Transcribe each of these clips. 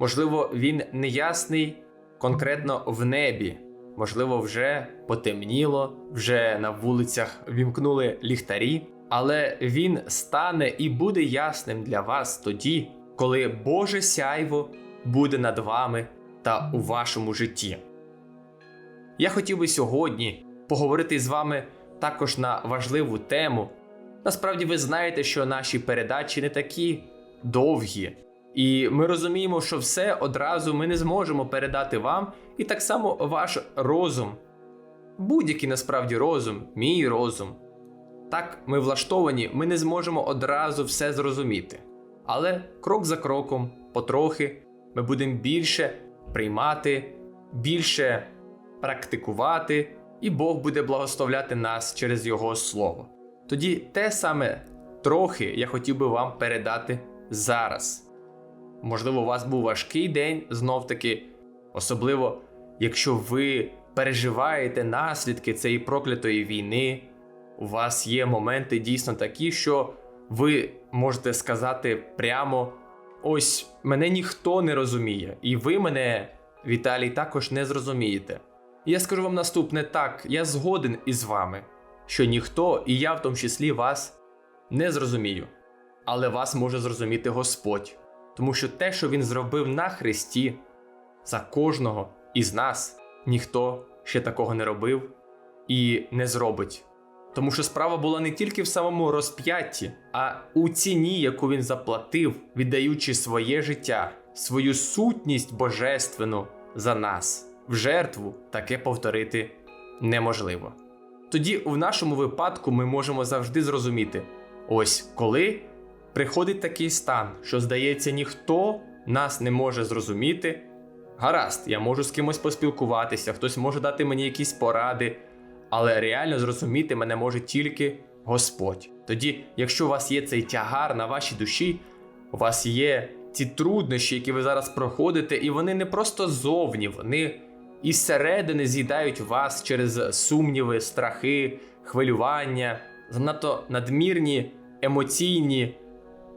Можливо, він не ясний конкретно в небі. Можливо, вже потемніло, вже на вулицях вімкнули ліхтарі, але він стане і буде ясним для вас тоді, коли Боже сяйво буде над вами та у вашому житті. Я хотів би сьогодні поговорити з вами також на важливу тему. Насправді ви знаєте, що наші передачі не такі довгі, і ми розуміємо, що все одразу ми не зможемо передати вам, і так само ваш розум, будь-який насправді розум, мій розум. Так ми влаштовані, ми не зможемо одразу все зрозуміти. Але крок за кроком, потрохи, ми будемо більше приймати, більше практикувати, і Бог буде благословляти нас через Його Слово. Тоді те саме трохи я хотів би вам передати зараз. Можливо, у вас був важкий день знов таки, особливо якщо ви переживаєте наслідки цієї проклятої війни, у вас є моменти дійсно такі, що ви можете сказати прямо: ось мене ніхто не розуміє, і ви мене, Віталій, також не зрозумієте. І я скажу вам наступне так: я згоден із вами що ніхто, і я в тому числі вас, не зрозумію. Але вас може зрозуміти Господь, тому що те, що Він зробив на Христі, за кожного із нас, ніхто ще такого не робив і не зробить. Тому що справа була не тільки в самому розп'ятті, а у ціні, яку він заплатив, віддаючи своє життя, свою сутність божественну за нас. В жертву таке повторити неможливо. Тоді, в нашому випадку, ми можемо завжди зрозуміти: ось коли приходить такий стан, що здається, ніхто нас не може зрозуміти. Гаразд, я можу з кимось поспілкуватися, хтось може дати мені якісь поради, але реально зрозуміти мене може тільки Господь. Тоді, якщо у вас є цей тягар на вашій душі, у вас є ці труднощі, які ви зараз проходите, і вони не просто зовні, вони і зсередини з'їдають вас через сумніви, страхи, хвилювання, занадто надмірні емоційні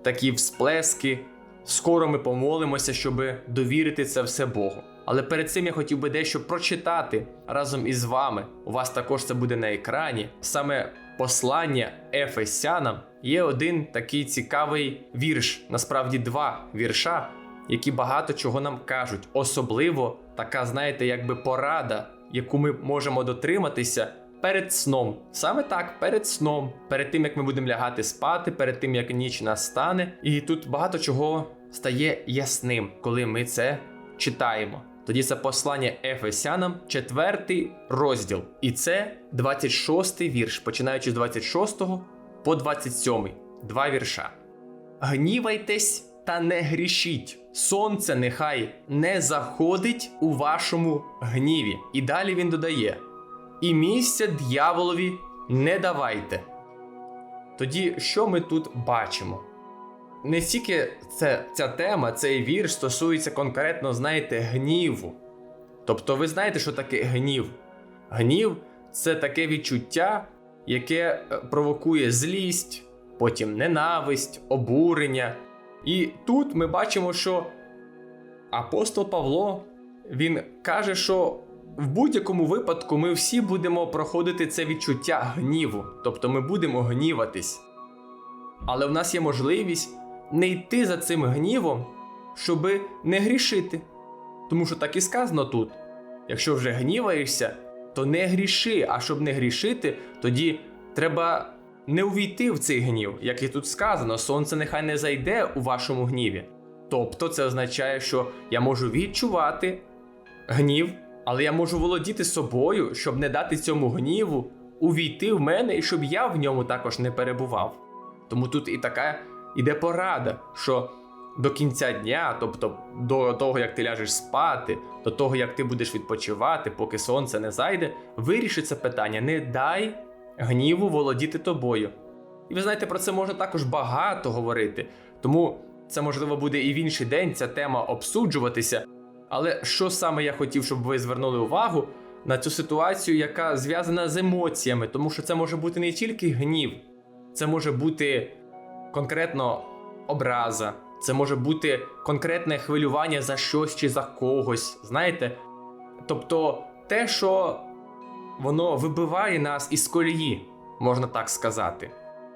такі всплески. Скоро ми помолимося, щоб довірити це все Богу. Але перед цим я хотів би дещо прочитати разом із вами. У вас також це буде на екрані. Саме послання Ефесянам є один такий цікавий вірш, насправді два вірша, які багато чого нам кажуть, особливо така, знаєте, якби порада, яку ми можемо дотриматися перед сном. Саме так, перед сном, перед тим як ми будемо лягати спати, перед тим як ніч настане. І тут багато чого стає ясним, коли ми це читаємо. Тоді це послання Ефесянам, четвертий розділ. І це 26 вірш, починаючи з 26 по 27, два вірша. Гнівайтесь та не грішіть. Сонце нехай не заходить у вашому гніві. І далі він додає: І місця дьяволові не давайте. Тоді, що ми тут бачимо? Не тільки це, ця тема, цей вірш стосується конкретно, знаєте, гніву. Тобто, ви знаєте, що таке гнів? Гнів це таке відчуття, яке е, провокує злість, потім ненависть, обурення. І тут ми бачимо, що апостол Павло він каже, що в будь-якому випадку ми всі будемо проходити це відчуття гніву, тобто ми будемо гніватись. Але в нас є можливість не йти за цим гнівом щоби не грішити. Тому що так і сказано тут: якщо вже гніваєшся, то не гріши, а щоб не грішити, тоді треба не увійти в цей гнів, як і тут сказано, сонце нехай не зайде у вашому гніві. Тобто це означає, що я можу відчувати гнів, але я можу володіти собою, щоб не дати цьому гніву увійти в мене і щоб я в ньому також не перебував. Тому тут і така іде порада, що до кінця дня, тобто до того, як ти ляжеш спати, до того, як ти будеш відпочивати, поки сонце не зайде, виріши це питання. Не дай гніву володіти тобою. І ви знаєте, про це можна також багато говорити. Тому це можливо буде і в інший день ця тема обсуджуватися. Але що саме я хотів, щоб ви звернули увагу на цю ситуацію, яка зв'язана з емоціями, тому що це може бути не тільки гнів, це може бути конкретно образа, це може бути конкретне хвилювання за щось чи за когось. Знаєте? Тобто те, що воно вибиває нас із колії, можна так сказати.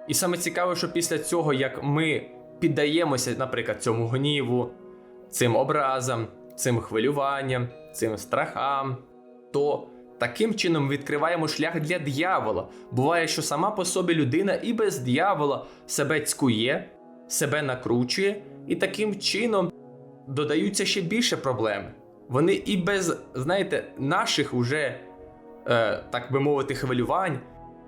І саме цікаве, що після цього, як ми піддаємося, наприклад, цьому гніву, цим образам, цим хвилюванням, цим страхам, то таким чином відкриваємо шлях для дьявола. Буває, що сама по собі людина і без дьявола себе цькує, себе накручує, і таким чином додаються ще більше проблем. Вони і без, знаєте, наших уже, е, так би мовити, хвилювань,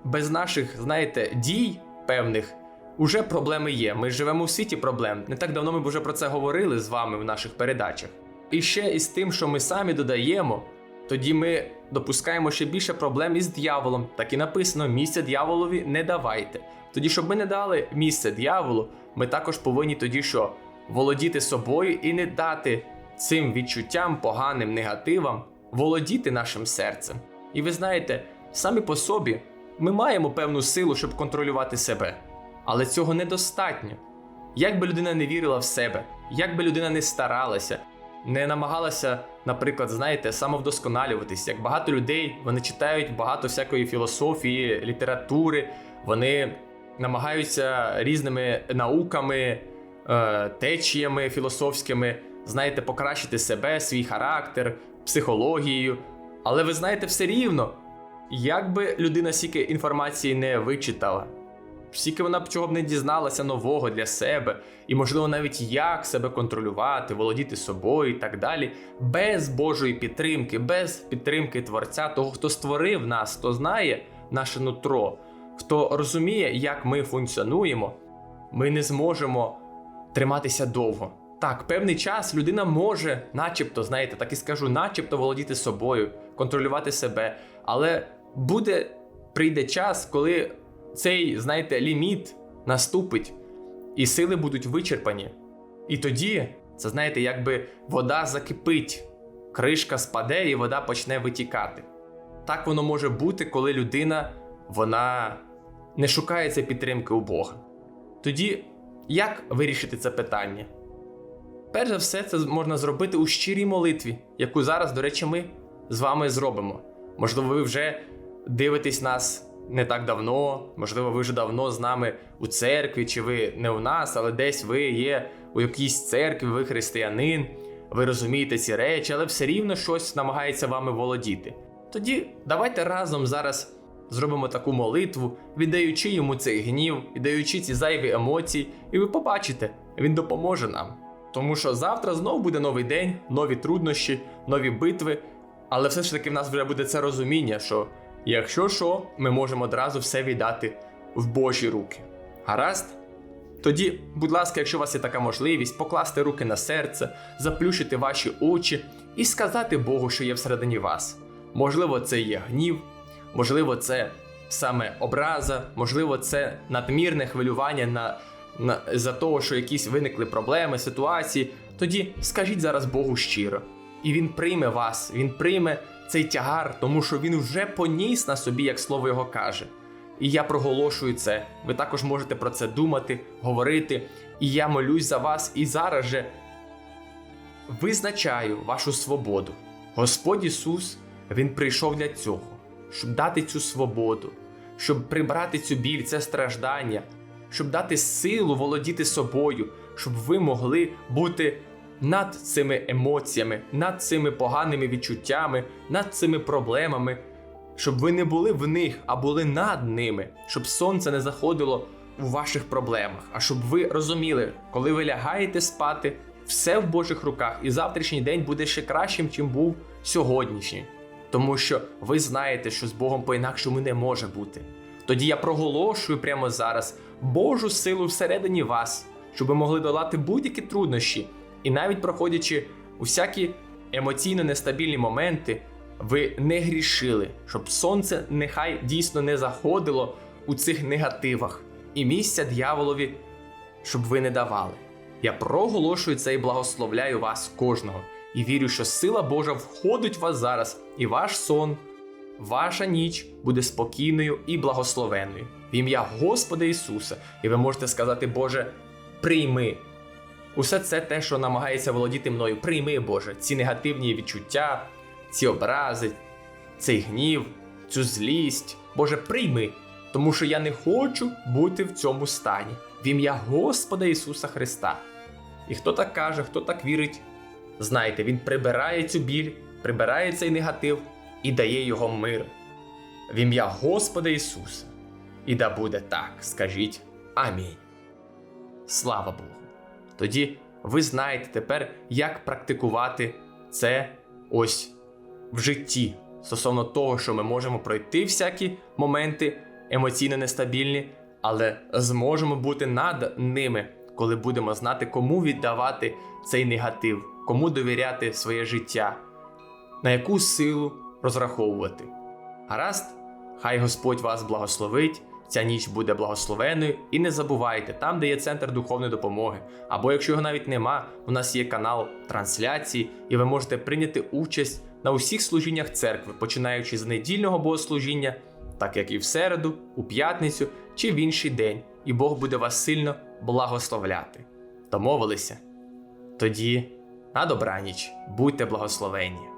без наших, знаєте, дій певних. Уже проблеми є. Ми живемо в світі проблем. Не так давно ми вже про це говорили з вами в наших передачах. І ще із тим, що ми самі додаємо, тоді ми допускаємо ще більше проблем із дьяволом. Так і написано: місця дьяволові не давайте. Тоді, щоб ми не дали місце дьяволу, ми також повинні тоді що володіти собою і не дати цим відчуттям, поганим негативам володіти нашим серцем. І ви знаєте, самі по собі ми маємо певну силу, щоб контролювати себе. Але цього недостатньо. Як би людина не вірила в себе, як би людина не старалася, не намагалася, наприклад, знаєте, самовдосконалюватись, як багато людей вони читають багато всякої філософії, літератури, вони намагаються різними науками, е, течіями філософськими, знаєте, покращити себе, свій характер, психологією. Але ви знаєте, все рівно, як би людина стільки інформації не вичитала, Скільки вона б чого б не дізналася нового для себе, і, можливо, навіть як себе контролювати, володіти собою і так далі, без Божої підтримки, без підтримки Творця, того, хто створив нас, хто знає наше нутро, хто розуміє, як ми функціонуємо, ми не зможемо триматися довго. Так, певний час людина може, начебто, знаєте, так і скажу, начебто володіти собою, контролювати себе, але буде прийде час, коли цей, знаєте, ліміт наступить, і сили будуть вичерпані. І тоді, це знаєте, якби вода закипить, кришка спаде і вода почне витікати. Так воно може бути, коли людина вона не шукає цієї підтримки у Бога. Тоді як вирішити це питання? Перш за все, це можна зробити у щирій молитві, яку зараз, до речі, ми з вами зробимо. Можливо, ви вже дивитесь нас не так давно, можливо, ви вже давно з нами у церкві, чи ви не у нас, але десь ви є у якійсь церкві, ви християнин, ви розумієте ці речі, але все рівно щось намагається вами володіти. Тоді давайте разом зараз зробимо таку молитву, віддаючи йому цей гнів, віддаючи ці зайві емоції, і ви побачите, він допоможе нам. Тому що завтра знов буде новий день, нові труднощі, нові битви. Але все ж таки в нас вже буде це розуміння, що якщо що, ми можемо одразу все віддати в Божі руки. Гаразд? Тоді, будь ласка, якщо у вас є така можливість, покласти руки на серце, заплющити ваші очі і сказати Богу, що є всередині вас. Можливо, це є гнів, можливо, це саме образа, можливо, це надмірне хвилювання на, на, за того, що якісь виникли проблеми, ситуації. Тоді скажіть зараз Богу щиро. І він прийме вас, він прийме цей тягар, тому що він вже поніс на собі, як слово його каже. І я проголошую це. Ви також можете про це думати, говорити. І я молюсь за вас і зараз же визначаю вашу свободу. Господь Ісус, Він прийшов для цього, щоб дати цю свободу, щоб прибрати цю біль, це страждання, щоб дати силу володіти собою, щоб ви могли бути над цими емоціями, над цими поганими відчуттями, над цими проблемами, щоб ви не були в них, а були над ними, щоб сонце не заходило у ваших проблемах, а щоб ви розуміли, коли ви лягаєте спати, все в Божих руках, і завтрашній день буде ще кращим, чим був сьогоднішній. Тому що ви знаєте, що з Богом по-інакшому не може бути. Тоді я проголошую прямо зараз Божу силу всередині вас, щоб ви могли долати будь-які труднощі, і навіть проходячи усякі емоційно нестабільні моменти, ви не грішили, щоб сонце нехай дійсно не заходило у цих негативах, і місця дьяволові, щоб ви не давали. Я проголошую це і благословляю вас кожного, і вірю, що сила Божа входить в вас зараз, і ваш сон, ваша ніч буде спокійною і благословенною. В ім'я Господа Ісуса, і ви можете сказати, Боже, прийми. Усе це те, що намагається володіти мною, прийми, Боже, ці негативні відчуття, ці образи, цей гнів, цю злість. Боже, прийми, тому що я не хочу бути в цьому стані. В ім'я Господа Ісуса Христа. І хто так каже, хто так вірить, знайте, Він прибирає цю біль, прибирає цей негатив і дає його мир. В ім'я Господа Ісуса. І да буде так, скажіть Амінь. Слава Богу. Тоді ви знаєте тепер, як практикувати це ось в житті стосовно того, що ми можемо пройти всякі моменти емоційно нестабільні, але зможемо бути над ними, коли будемо знати, кому віддавати цей негатив, кому довіряти своє життя, на яку силу розраховувати. Гаразд, хай Господь вас благословить. Ця ніч буде благословенною, і не забувайте, там, де є центр духовної допомоги, або якщо його навіть нема, у нас є канал трансляції, і ви можете прийняти участь на усіх служіннях церкви, починаючи з недільного богослужіння, так як і в середу, у п'ятницю чи в інший день, і Бог буде вас сильно благословляти. Домовилися? Тоді на добраніч, будьте благословенні!